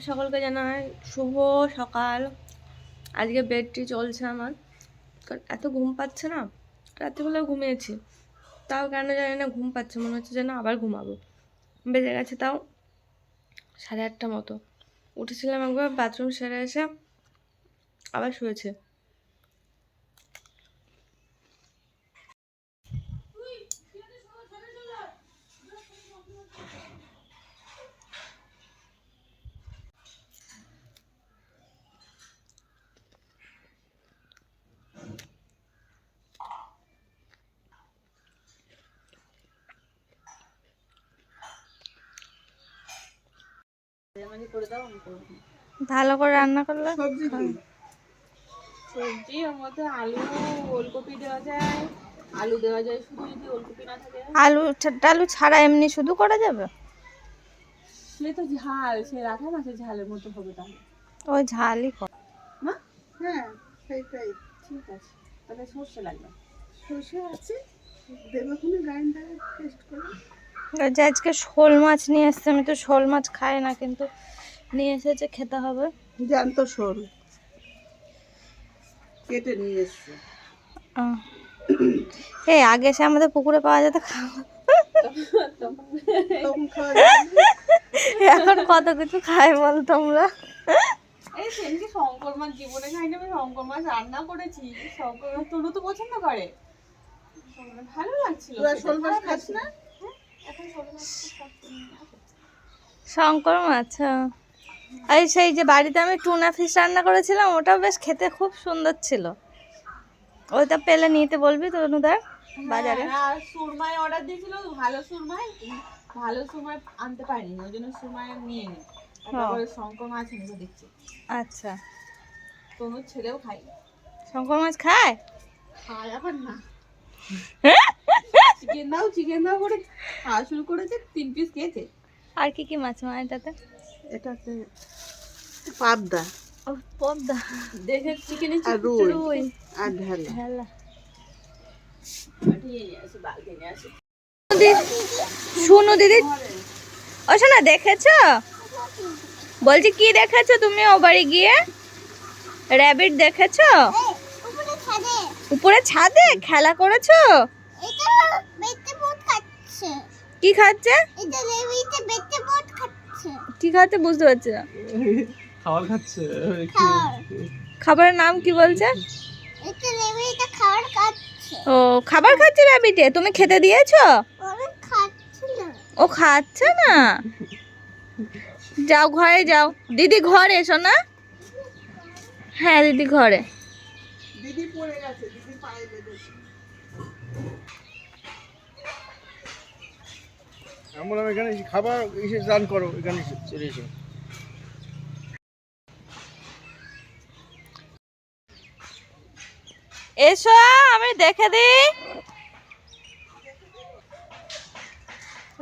সকলকে জানাই শুভ সকাল। আজকে বেডটি চলছে আমার। কারণ এত ঘুম পাচ্ছে না রাত্রিবেলা ঘুমিয়েছি। তাও কেন জানি না ঘুম পাচ্ছে, মনে হচ্ছে যেন আবার ঘুমাবো। বেজে গেছে তাও সাড়ে আটটা মতো। উঠেছিলাম একবার, বাথরুম সেরে এসে আবার শুয়েছে। ভালো করে রান্না করলে? সবজি ওর মধ্যে আলু ওলকপি দেওয়া যায়। আলু দেওয়া যায় শুধু যদি ওলকপি না থাকে। আলু আলু ছাড়া এমনি শুধু করা যাবে? সে তো ঝাল সে রাখা মাছের ঝালের মতো হবে তাহলে। ওই ঝালই কর। না হ্যাঁ সেইটাই। ঠিক আছে। তাহলে সর্ষে লাগবে। সর্ষে আছে দেবো কোনো গ্রাইন্ডারে টেস্ট করে। যে আজকে শোল মাছ নিয়ে এসছে আমি তো শোল মাছ খাই না কিন্তু নিয়ে এসেছে খেতে হবে। জানতো শোল। কেটে নিয়ে এসছে। এই আগে সে আমাদের পুকুরে পাওয়া যেত খাওয়া এখন কত কিছু খায় বল তোমরা? এই সেদিনকে শঙ্কর মাছ জীবনে খাইনি আমি শঙ্কর মাছ রান্না করেছি। শঙ্কর মাছ তনু তো পছন্দ করে। ভালো লাগছিল শোল মাছ খাস না? না। শঙ্কর মাছ হ্যাঁ। এই সেই যে বাড়িতে আমি টুনা ফিশ রান্না করেছিলাম ওটাও বেশ খেতে খুব সুন্দর ছিল। ওইটা পেলে নিতে বলবি তনুদার বাজারে হ্যাঁ, আর সুরমাই অর্ডার দিয়েছিল ভালো সুরমাই ভালো সুরমাই আনতে পারিনি ওই জন্য সুরমাই নিয়ে নি। তারপরে শঙ্কর মাছ এনেছে দেখছি। আচ্ছা। তনুর ছেলেও খাই শঙ্কর মাছ খায়? খায় এখন না। চিকেন দাও চিকেন দাও করে খাওয়া শুরু করেছে তিন পিস খেয়েছে। আর কি কি মাছ মা এটাতে? এটাতে পাবদা। পদ্মা দেখে আর রুই। আর ঢালা। শুনু দিদি ও শোনা দেখেছ? বলছি কি দেখেছ তুমি ও বাড়ি গিয়ে? র্যাবিট দেখেছ? উপরে ছাদে খেলা করেছ? কি খাচ্ছে? কি খাচ্ছে বুঝতে পারছি না। খাবার খাচ্ছে খাবারের নাম কি বলছে? ও খাবার খাচ্ছে র্যাবিটে তুমি খেতে দিয়েছ? ও খাচ্ছে না? যাও ঘরে যাও। দিদি ঘরে এসো না হ্যাঁ দিদি ঘরে। দিদি পড়ে গেছে। আমি বললাম এখানে খাবার এসে রান করো এখানে চলে এসো। এসো আমি দেখে দিই।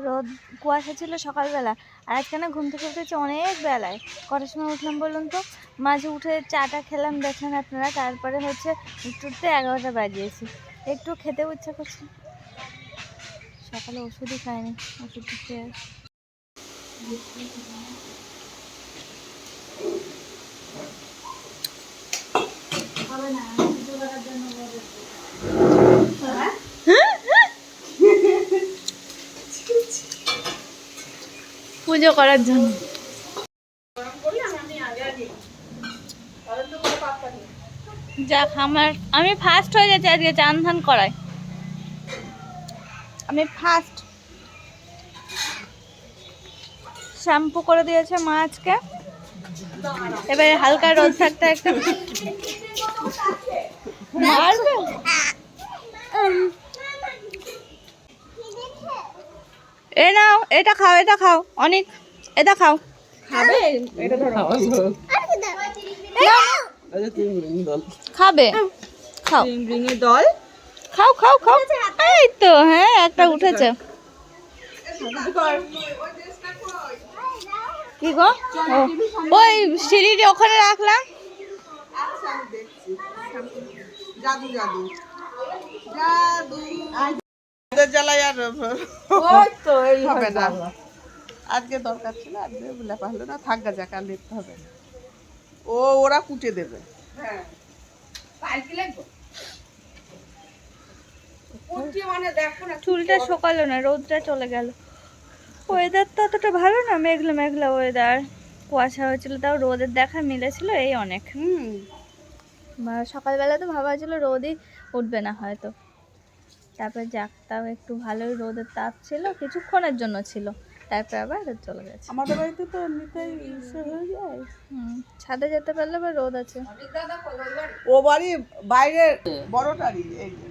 রোদ কুয়াশা ছিল সকালবেলা আর আজকে না ঘুম থেকে উঠেছে অনেক বেলায়। কটার সময় উঠলাম বলুন তো? মাঝে উঠে চাটা খেলাম দেখেন আপনারা তারপরে হচ্ছে উঠতে উঠতে এগারোটা বাজিয়েছি। একটু খেতেও ইচ্ছা করছে সকালে ওষুধই খাইনি, ওষুধ খেয়ে পুজো করার জন্য। যাক, আমার আমি ফার্স্ট হয়ে গেছি আজকে চান ধান করায়। আমি ফার্স্ট শ্যাম্পু করে দিয়েছে মা আজকে। এবারে হালকা রোদ থাকতে একটা। মারবে? এ নাও এটা খাও এটা খাও অনেক এটা খাও। খাবে? এটা ধরো। আচ্ছা খাবে? খাও। দল। খাও খাও খাও। এই তো হ্যাঁ একটা উঠেছে। কি গো? ওই সিঁড়িটি ওখানে রাখলাম। জাদু জাদু। জাদু। জ্বালায় আর তো এই হবে না। আজকে দরকার ছিল আজকে লেপা হলো না থাক গা যাক আর হবে ও ওরা কুটে দেবে। চুলটা শোকালো না রোদটা চলে গেল। ওয়েদারটা অতটা ভালো না মেঘলা মেঘলা ওয়েদার কুয়াশা হয়েছিল তাও রোদের দেখা মিলেছিল এই অনেক। হুম। সকালবেলা তো ভাবা ছিল রোদই উঠবে না হয়তো। তারপরে যাক তাও একটু ভালোই রোদের তাপ ছিল কিছুক্ষণের জন্য ছিল। তারপরে আবার রোদ চলে গেছে। আমাদের বাড়িতে তো এমনিতেই ইসে হয়ে যায়। হুম, ছাদে যেতে পারলে আবার রোদ আছে। ও বাড়ি বাইরে বড়টারই এই যে।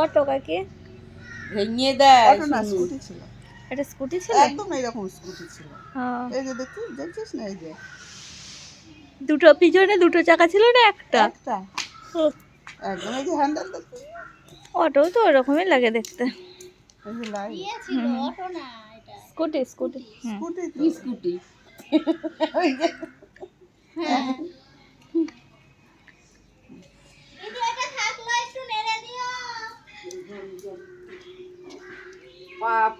অটো কাকি ভেঙে দেয় অটো না স্কুটি ছিল। এটা স্কুটি ছিল? একদম এইরকম স্কুটি ছিল। হ্যাঁ। এই যে দেখছিস দেখছিস না এই যে? দুটো পিছনে দুটো চাকা ছিল না একটা? একটা। একদম এই যে হ্যান্ডেল দেখছিস অটো তো ওরকমই লাগে দেখতে। এই যে স্কুটি স্কুটি। স্কুটি তো। স্কুটি।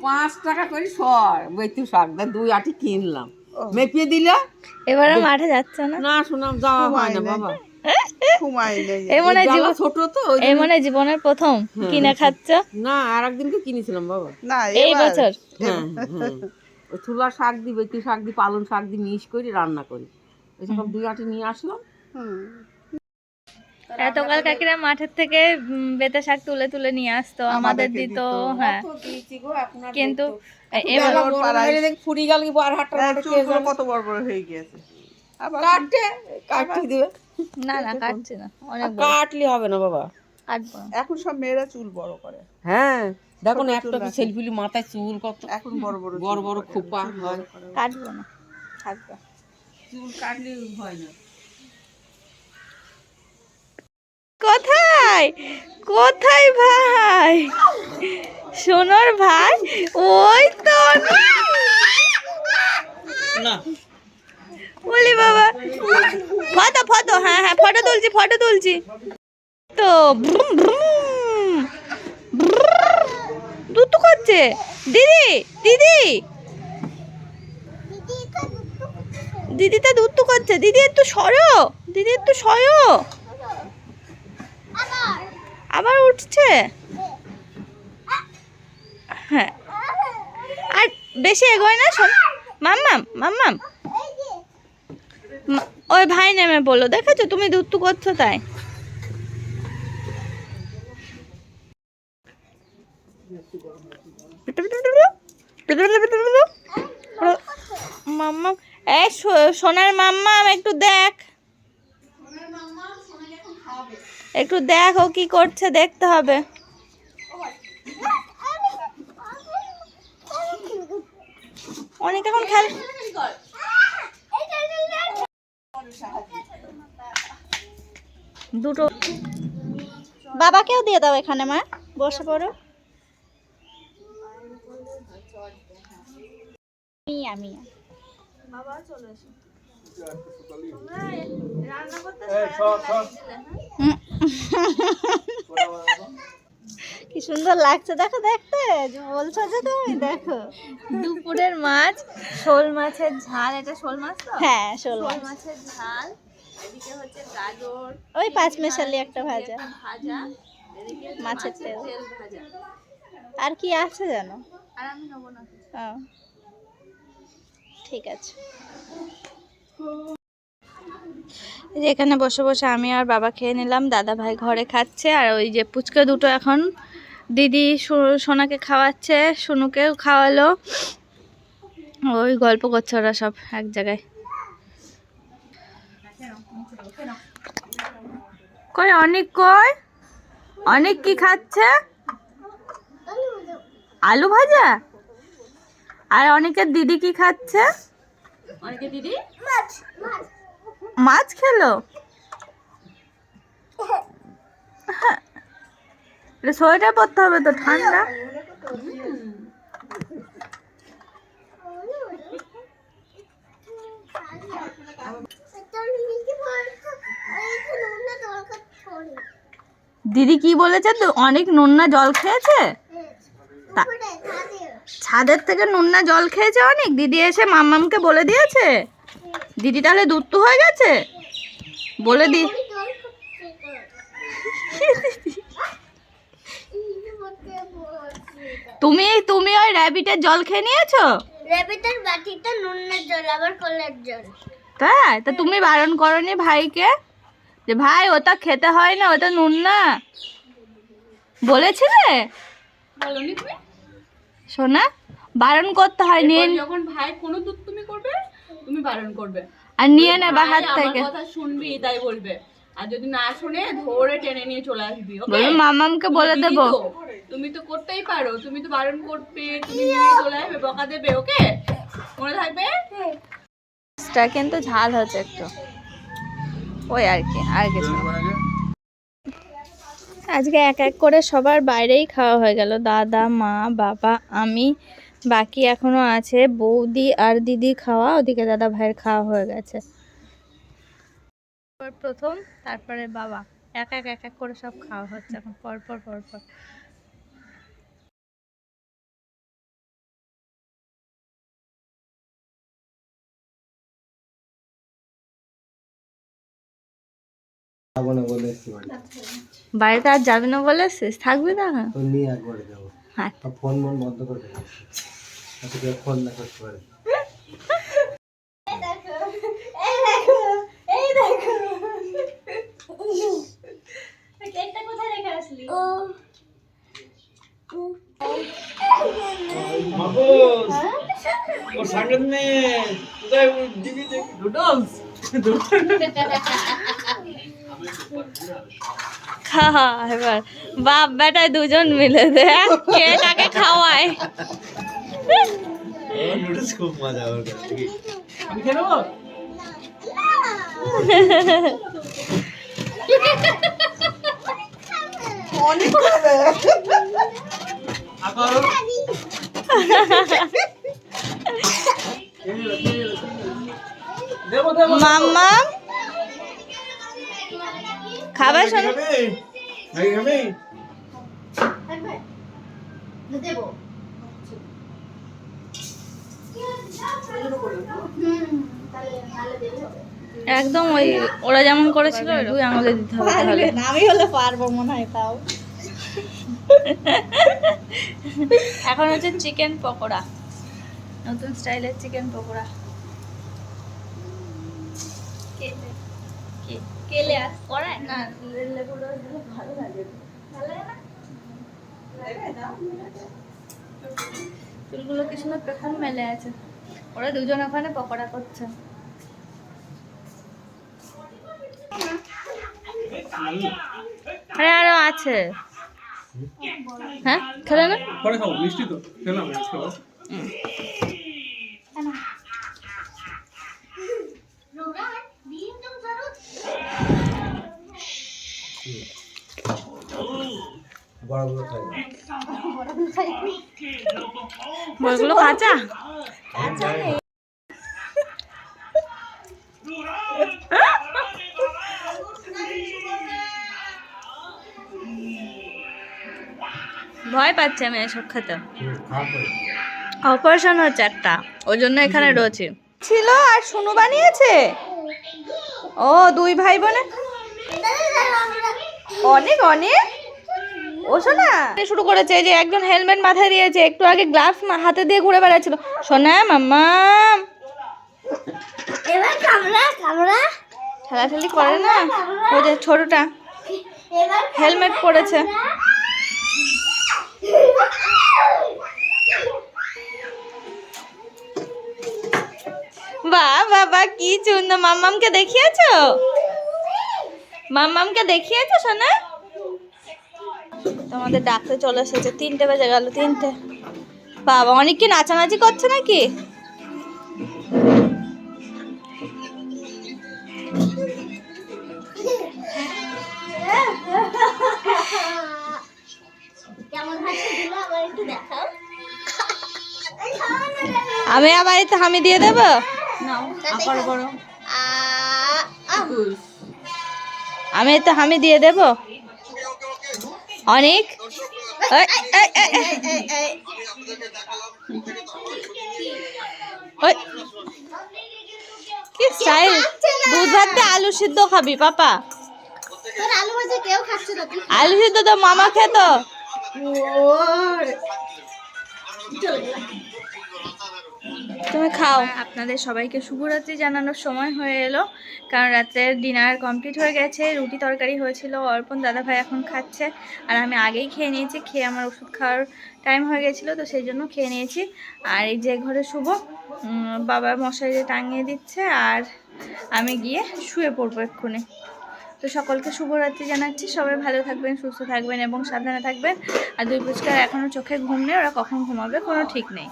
পাঁচ টাকা করে সর বৈতু শাক দা দুই আটি কিনলাম। মেপিয়ে দিলে। এবারে মাঠে যাচ্ছে না? না শোনাম যাওয়া হয় না বাবা। মনে হয় ছোট তো এই মনে জীবনের প্রথম কিনে খাচ্ছ। না আর একদিনকে কিনেছিলাম বাবা। না এই বছর? হ্যাঁ হ্যাঁ। শাক দি বৈতু শাক দি পালং শাক দি মিশ করে রান্না করি। ওই সব দুই আটি নিয়ে আসলাম। হুম। এতকাল কাকিরা মাঠের থেকে বেতে শাক তুলে তুলে নিয়ে আসতো আমাদের দিত। হ্যাঁ। কিন্তু ফুরি গেল কত বড় বড় হয়ে গিয়েছে। কাটে কাটতে দিবে। না না কাটছি না অনেক বড়। হবে না বাবা। এখন সব মেয়েরা চুল বড় করে। হ্যাঁ দেখো না ছোট একটা সেলফিলি মাথায় চুল কত এখন বড় বড় বড় চুল বড় খোপা কাটবো না। থাকবে চুল কাটলে হয় না। কোথায়? কোথায় ভাই? সোনার ভাই? ওই তো বলি বাবা। ফটো ফটো হ্যাঁ হ্যাঁ ফটো তুলছি ফটো তুলছি। তো ব্রুম, ব্রুম, ব্রুম। করছে দিদি দিদি। দিদিটা দুত্তু করছে দিদি একটু সরো। দিদি একটু সরো। আবার উঠছে? হ্যাঁ। আর বেশি এগোয় না, শোন। মাম্মাম মাম্মাম। ওই ভাই নেমে বলো দেখেছ? তুমি দুত্তু করছ তাই। মাম্মা সো- সোনার মাম্মাম, একটু দেখ। একটু দেখো কি করছে দেখতে হবে। অনেক এখন খেল দুটো বাবাকেও দিয়ে দাও এখানে মা। বসে পড়ো। মিয়া মিয়া। বাবা চলে এসো। রান্না করতে কি সুন্দর লাগছে দেখো দেখতে। বলছো যে তুমি দেখো। দুপুরের মাছ শোল মাছের ঝাল এটা শোল মাছ তো? হ্যাঁ শোল মাছের ঝাল এদিকে হচ্ছে গাজর ওই পাঁচ মেশালি একটা ভাজা। ভাজা মাছের তেল। ভাজা। আর কি আছে জানো? আর আমি নেব না। ঠিক আছে। এখানে বসে বসে আমি আর বাবা খেয়ে নিলাম দাদা ভাই ঘরে খাচ্ছে আর ওই যে পুচকে দুটো এখন দিদি সোনাকে খাওয়াচ্ছে সোনুকেও খাওয়ালো। ওই গল্প করছে ওরা সব এক জায়গায়। কই অনেক কই? অনেক কি খাচ্ছে? আলু ভাজা? আর অনেকের দিদি কি খাচ্ছে? অনেকে দিদি? মাছ খেলো হ্যাঁ। এটা সোয়েটার পরতে হবে তো, ঠান্ডা? দিদি কি বলেছে তো, অনেক নোনা জল খেয়েছে? ছাদের থেকে নুন্না জল খেয়েছে অনেক? দিদি এসে মাম্মামকে বলে দিয়েছে? দিদি তাহলে দুধ তো হয়ে গেছে? বলে দি। তুমি তুমি ওই র্যাবিটের জল খেয়ে নিয়েছো? র্যাবিটের বাটিটা নুনের জল আবার কলের জল। তাই? তা তুমি বারণ করনি ভাইকে? যে ভাই ওটা খেতে হয় না ওটা নুন না। বলেছিলে? বলনি তুমি? সোনা বারণ করতে হয় নিয়ে যখন ভাই কোনো দুধ তুমি করবে তুমি বারণ করবে। আর নিয়ে নেবা হাত আমার থেকে। কথা শুনবি তাই বলবে। আর যদি না শুনে ধরে টেনে নিয়ে চলে আসবি ওকে মামামকে বলে দেবো। তুমি তো করতেই পারো তুমি তো বারণ করবে তুমি নিয়ে চলে আসবে বকা দেবে ওকে মনে থাকবে? মাছটা কিন্তু ঝাল হচ্ছে একটু। ওই আর কি আর কিছু আজকে এক এক করে সবার বাইরেই খাওয়া হয়ে গেল। দাদা মা বাবা আমি। বাকি এখনও আছে। বৌদি আর দিদি খাওয়া ওদিকে দাদা ভাইয়ের খাওয়া হয়ে গেছে। প্রথম তারপরে বাবা। এক এক এক এক করে সব খাওয়া হচ্ছে এখন পর পর পর পর। যাব না বলে এসছি বাড়ি। বাড়িতে আর যাবি না বলে? থাকবি না? নিয়ে একবারে যাব। ফোন মন বন্ধ করে আচ্ছা ফোন না করতে পারে। ও সামনে নেই কোথায় দিবি নুডলস খা এবার বাপ বেটায় দুজন মিলে দেখ কে কাকে খাওয়ায়? নুডলস খুব মজা ওর আমি দেবো দেবো মাম্মা? খাবার শোনো একদম ওই ওরা যেমন করেছিল দুই আঙুলে দিতে হবে তাহলে। আমি হলে পারব মনে হয় তাও। এখন হচ্ছে চিকেন পকোড়া। নতুন স্টাইলের চিকেন পকোড়া। কেলে আস? করায় না লেবু রস দিলে ভালো লাগে চুলগুলো কি সুন্দর পেখম মেলে আছে? ওরা দুজন ওখানে পকোড়া করছে। আরে আরও আছে। হ্যাঁ খেলে না? পরে খাব মিষ্টি তো। খেলাম বড়গুলো কাঁচা ভয় পাচ্ছে আমি এসব খেতে। অপারেশন হচ্ছে একটা ওই জন্য এখানে রয়েছে। ছিল আর শুনু বানিয়েছে? ও দুই ভাই বোনে? অনেক অনেক। ও শোনা শুরু করেছে এই যে একজন হেলমেট মাথায় দিয়েছে একটু আগে গ্লাভস হাতে দিয়ে ঘুরে বেড়াচ্ছিল। সোনা মাম্মা। এবার কামড়া কামড়া। ঠেলাঠেলি করে না? ওই যে ছোটটা। হেলমেট পরেছে। বাহ বাবা কি সুন্দর। মাম্মামকে দেখিয়েছো? মাম্মামকে দেখিয়েছো সোনা? তোমাদের ডাকতে চলে এসেছে। তিনটে বেজে গেল তিনটে। বাবা অনেক কি নাচানাচি করছে নাকি? আমি আবার এতে হামি দিয়ে দেবো? আমি এতে হামি দিয়ে দেব? অনেক? কি স্টাইল? দুধ ভাত আলু সিদ্ধ খাবি পাপা। আলু সিদ্ধ তো মামা খেত। তুমি খাও। আপনাদের সবাইকে শুভরাত্রি জানানোর সময় হয়ে এলো। কারণ রাতের ডিনার কমপ্লিট হয়ে গেছে, রুটি তরকারি হয়েছিল, অর্পণ দাদাভাই এখন খাচ্ছে। আর আমি আগেই খেয়ে নিয়েছি, খেয়ে আমার ওষুধ খাওয়ার টাইম হয়ে গেছিল, তো সেই জন্য খেয়ে নিয়েছি। আর এই যে ঘরে শুভ বাবা মশারি টাঙিয়ে দিচ্ছে, আর আমি গিয়ে শুয়ে পড়ব এক্ষুনি। তো সকলকে শুভরাত্রি জানাচ্ছি। সবাই ভালো থাকবেন, সুস্থ থাকবেন এবং সাবধানে থাকবেন। আর দুই পুচকার এখনও চোখে ঘুম নেই, ওরা কখন ঘুমাবে কোনো ঠিক নেই।